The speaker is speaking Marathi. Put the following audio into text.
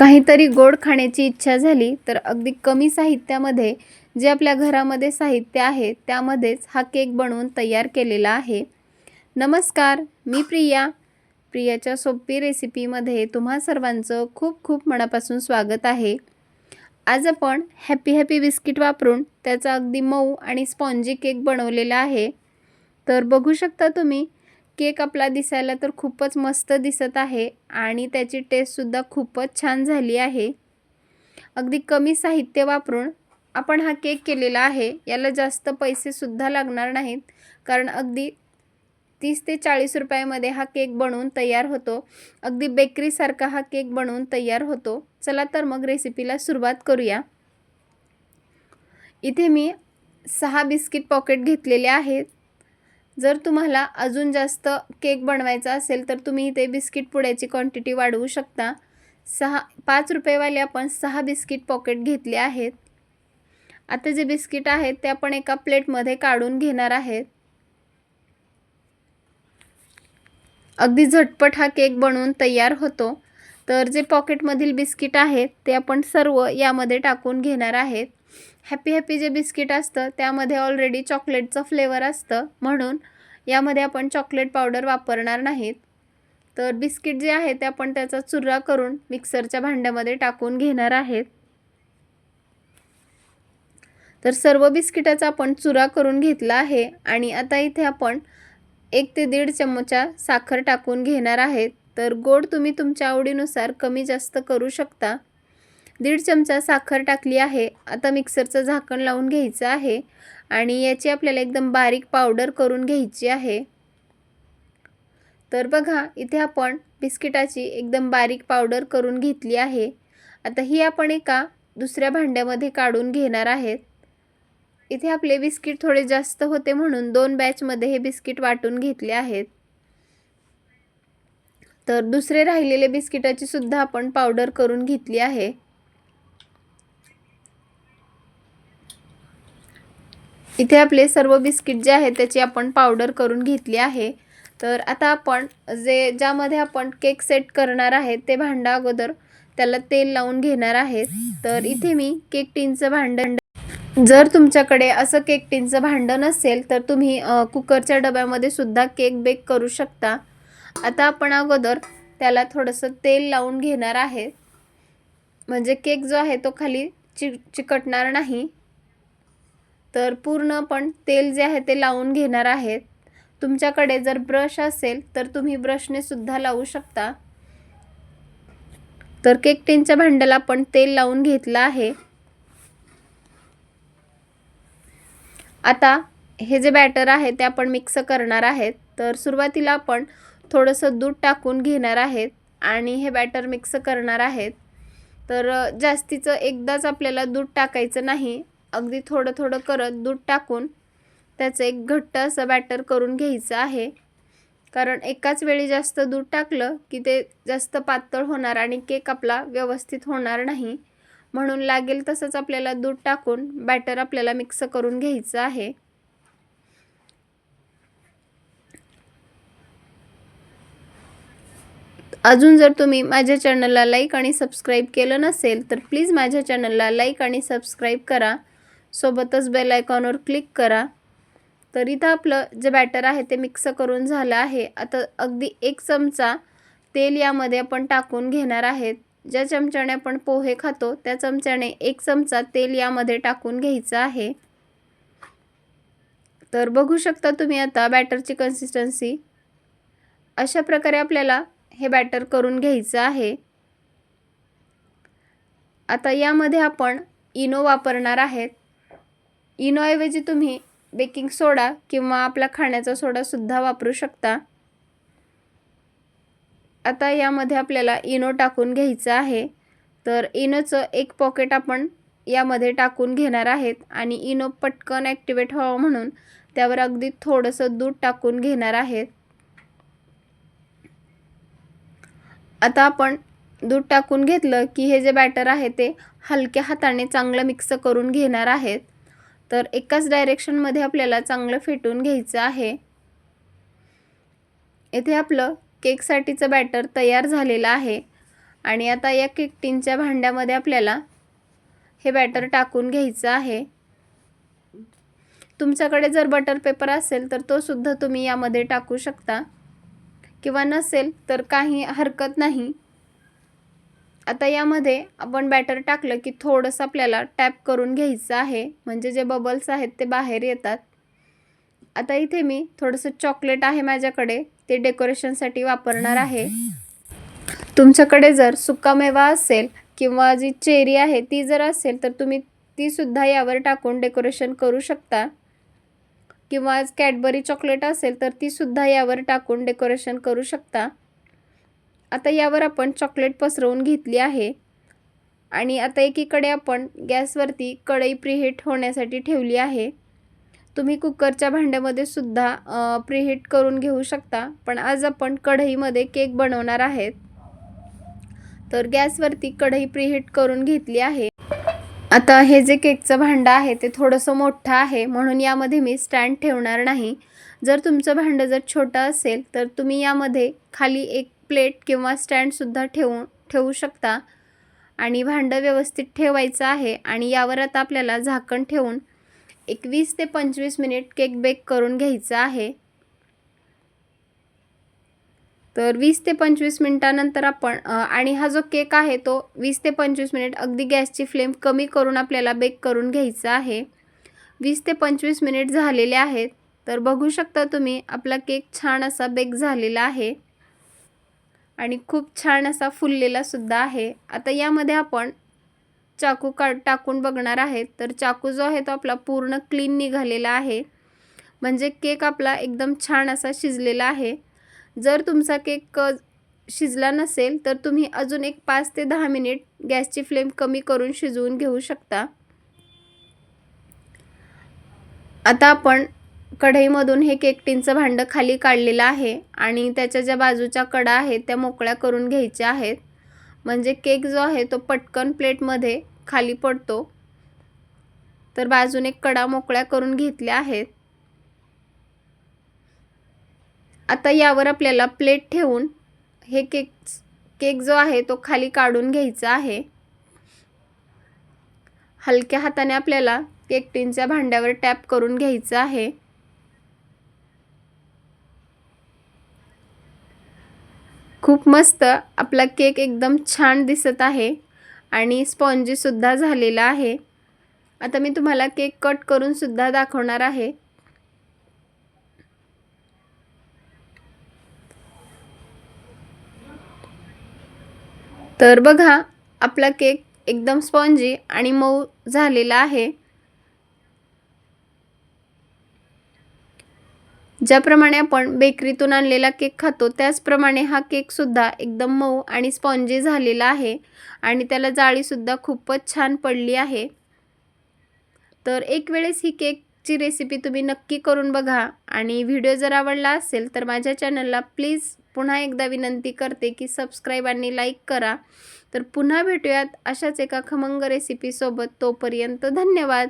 काहीतरी गोड खाण्याची इच्छा झाली तर अगदी कमी साहित्यामध्ये जे आपल्या घरामध्ये साहित्य आहे त्यामध्येच हा केक बनवून तयार केलेला आहे. नमस्कार मी प्रिया. प्रियाच्या सोपी रेसिपीमध्ये तुम्हा सर्वांचं खूप खूप मनापासून स्वागत आहे. आज आपण हॅपी हॅपी बिस्किट वापरून त्याचा अगदी मऊ आणि स्पॉन्जी केक बनवलेला आहे. तर बघू शकता तुम्ही केक आपला दिसायला तर खूपच मस्त दिसत आहे आणि त्याची टेस्टसुद्धा खूपच छान झाली आहे. अगदी कमी साहित्य वापरून आपण हा केक केलेला आहे. याला जास्त पैसेसुद्धा लागणार नाहीत कारण अगदी तीस ते चाळीस रुपयामध्ये हा केक बनवून तयार होतो. अगदी बेकरीसारखा हा केक बनवून तयार होतो. चला तर मग रेसिपीला सुरुवात करूया. इथे मी सहा बिस्किट पॉकेट घेतलेले आहेत. जर तुम्हाला अजून जास्त केक बनवायचा असेल तर तुम्ही इथे बिस्किट पुड्याची क्वांटिटी वाढवू शकता. सहा पाच रुपयेवाले आपण सहा बिस्किट पॉकेट घेतले आहेत. आता जे बिस्किट आहेत ते आपण एका प्लेटमध्ये काढून घेणार आहेत. अगदी झटपट हा केक बनवून तयार होतो. तर जे पॉकेटमधील बिस्किट आहेत ते आपण सर्व यामध्ये टाकून घेणार आहेत. हॅपी हॅपी जे बिस्किट असतं त्यामध्ये ऑलरेडी चॉकलेटचं फ्लेवर असतं. म्हणून यामध्ये आपण चॉकलेट पावडर वापरणार नाहीत. तर बिस्किट जे आहे ते आपण त्याचा चुरा करून मिक्सरच्या भांड्यामध्ये टाकून घेणार आहेत. तर सर्व बिस्किटाचा आपण चुरा करून घेतला आहे आणि आता इथे आपण एक ते दीड चमचा साखर टाकून घेणार आहेत. तर गोड तुम्ही तुमच्या आवडीनुसार कमी जास्त करू शकता. दीड चमचा साखर टाकली आहे. आता मिक्सरचं झाकण लावून घ्यायचं आहे आणि याची आपल्याला एकदम बारीक पावडर करून घ्यायची आहे. तर बघा इथे आपण बिस्किटाची एकदम बारीक पावडर करून घेतली आहे. आता ही आपण एका दुसऱ्या भांड्यामध्ये काढून घेणार आहेत. इथे आपले बिस्किट थोडे जास्त होते म्हणून दोन बॅचमध्ये हे बिस्किट वाटून घेतले आहेत. तर दुसरे राहिलेले बिस्किटाची सुद्धा आपण पावडर करून घेतली आहे. इथे आपले सर्व बिस्किट जे आहे त्याची आपण पावडर करून घेतली आहे. तर आता आपण जे ज्यामध्ये आपण केक सेट करणार आहे ते भांडं अगोदर त्याला तेल लावून घेणार आहेत तर इथे मी केक टीनचं भांडं जर तुमच्याकडे असं केक टीनचं भांडं नसेल तर तुम्ही कुकरच्या डब्यामध्ये सुद्धा केक बेक करू शकता. आता आपण अगोदर त्याला थोडंसं तेल लावून घेणार आहे. म्हणजे केक जो आहे तो खाली चि चिकटणार नाही. तर पूर्ण पण तेल जे आहे ते लावून घेणार आहेत. तुमच्याकडे जर ब्रश असेल तर तुम्ही ब्रशने सुद्धा लावू शकता. तर केक टिनच्या भांड्याला आपण तेल लावून घेतलं आहे. आता हे जे बॅटर आहे ते आपण मिक्स करणार आहेत. तर सुरुवातीला आपण थोडंसं दूध टाकून घेणार आहेत आणि हे बॅटर मिक्स करणार आहेत. तर जास्तीचं एकदाच आपल्याला दूध टाकायचं नाही. अगदी थोडं थोडं करत दूध टाकून त्याचं एक घट्ट असं बॅटर करून घ्यायचं आहे. कारण एकाच वेळी जास्त दूध टाकलं की ते जास्त पातळ होणार आणि केक आपला व्यवस्थित होणार नाही. म्हणून लागेल तसंच आपल्याला दूध टाकून बॅटर आपल्याला मिक्स करून घ्यायचं आहे. अजून जर तुम्ही माझ्या चॅनलला लाईक आणि सबस्क्राईब केलं नसेल तर प्लीज माझ्या चॅनलला लाईक आणि सबस्क्राईब करा. सोबतच बेल आयकॉनवर क्लिक करा. तर इथं आपलं जे बॅटर आहे ते मिक्स करून झालं आहे. आता अगदी एक चमचा तेल यामध्ये आपण टाकून घेणार आहेत. ज्या चमच्याने आपण पोहे खातो त्या चमच्याने एक चमचा तेल यामध्ये टाकून घ्यायचं आहे. तर बघू शकता तुम्ही आता बॅटरची कन्सिस्टन्सी अशा प्रकारे आपल्याला हे बॅटर करून घ्यायचं आहे. आता यामध्ये आपण इनो वापरणार आहेत. इनोऐवजी तुम्ही बेकिंग सोडा किंवा आपला खाण्याचा सोडासुद्धा वापरू शकता. आता यामध्ये आपल्याला इनो टाकून घ्यायचं आहे. तर इनोचं एक पॉकेट आपण यामध्ये टाकून घेणार आहेत आणि इनो पटकन ॲक्टिवेट व्हावं म्हणून त्यावर अगदी थोडंसं दूध टाकून घेणार आहेत. आता आपण दूध टाकून घेतलं की हे जे बॅटर आहे ते हलक्या हाताने चांगलं मिक्स करून घेणार आहेत. तर एकाच डायरेक्शनमध्ये आपल्याला चांगलं फेटून घ्यायचं आहे. येथे आपलं केकसाठीचं बॅटर तयार झालेलं आहे. आणि आता या केक टीनच्या भांड्यामध्ये आपल्याला हे बॅटर टाकून घ्यायचं आहे. तुमच्याकडे जर बटर पेपर असेल तर तो सुद्धा तुम्ही यामध्ये टाकू शकता. किंवा नसेल तर काही हरकत नाही. आता यामध्ये आपण बॅटर टाकलं की थोडंसं आपल्याला टॅप करून घ्यायचं आहे. म्हणजे जे बबल्स आहेत ते बाहेर येतात. आता इथे मी थोडंसं चॉकलेट आहे माझ्याकडे. ते डेकोरेशनसाठी वापरणार आहे. तुमच्याकडे जर सुकामेवा असेल किंवा जी चेरी आहे ती जर असेल तर तुम्ही तीसुद्धा यावर टाकून डेकोरेशन करू शकता. किंवा कॅडबरी चॉकलेट असेल तर तीसुद्धा यावर टाकून डेकोरेशन करू शकता. आता यावर आपण चॉकलेट पसरवून घेतली आहे. आणि आता एकीकडे आपण गॅसवरती कढई प्रिहीट होण्यासाठी ठेवली आहे. तुम्ही कुकरच्या भांड्यामध्ये सुद्धा प्रिहीट करून घेऊ शकता. पण आज आपण कढईमध्ये केक बनवणार आहेत. तर गॅसवरती कढई प्रिहीट करून घेतली आहे. आता हे जे केकचं भांडं आहे ते थोडंसं मोठं आहे म्हणून यामध्ये मी स्टँड ठेवणार नाही. जर तुमचं भांडं जर छोटं असेल तर तुम्ही यामध्ये खाली एक प्लेट किंवा स्टँडसुद्धा ठेवू ठेवू शकता. आणि भांडं व्यवस्थित ठेवायचं आहे आणि यावर आता आपल्याला झाकण ठेवून एक वीस ते पंचवीस मिनिट केक बेक करून घ्यायचा आहे. तर वीस ते पंचवीस मिनटानंतर आपण आणि हा जो केक आहे तो वीस ते पंचवीस मिनिट अगदी गॅसची फ्लेम कमी करून आपल्याला बेक करून घ्यायचा आहे. वीस ते पंचवीस मिनिट झालेले आहेत. तर बघू शकता तुम्ही आपला केक छान असा बेक झालेला आहे. आणि खूप छान असा फुललेला सुद्धा आहे. आता यामध्ये आपण चाकू का टाकून बघणार आहे तर चाकू जो आहे तो आपला पूर्ण क्लीन निघालेला आहे. म्हणजे केक आपला एकदम छान असा शिजलेला आहे. जर तुमचा केक शिजला नसेल तर तुम्ही अजून एक पाच ते दहा मिनिट गॅसची फ्लेम कमी करून शिजवून घेऊ शकता. आता आपण कढईमधून हे केक टिनचं भांडं खाली काढलेलं आहे आणि त्याच्या ज्या बाजूच्या कडा आहेत त्या मोकळ्या करून घ्यायच्या आहेत. म्हणजे केक जो आहे तो पटकन प्लेटमध्ये खाली पडतो. तर बाजूने कडा मोकळ्या करून घेतल्या आहेत. आता यावर आपल्याला प्लेट ठेवून हे केक केक जो आहे तो खाली काढून घ्यायचा आहे. हलक्या हाताने आपल्याला केक टिनच्या भांड्यावर टॅप करून घ्यायचं आहे. खूप मस्त आपला केक एकदम छान दिसत आहे आणि स्पॉन्जीसुद्धा झालेला आहे. आता मी तुम्हाला केक कट करून सुद्धा दाखवणार आहे. तर बघा आपला केक एकदम स्पॉन्जी आणि मऊ झालेला आहे. ज्याप्रमाणे आपण बेकरीतून आणलेला केक खातो त्याचप्रमाणे हा केकसुद्धा एकदम मऊ आणि स्पॉन्जी झालेला आहे आणि त्याला जाळीसुद्धा खूपच छान पडली आहे. तर एक वेळेस ही केकची रेसिपी तुम्ही नक्की करून बघा आणि व्हिडिओ जर आवडला असेल तर माझ्या चॅनलला प्लीज पुन्हा एकदा विनंती करते की सबस्क्राईब आणि लाईक करा. तर पुन्हा भेटूयात अशाच एका खमंग रेसिपीसोबत. तोपर्यंत धन्यवाद.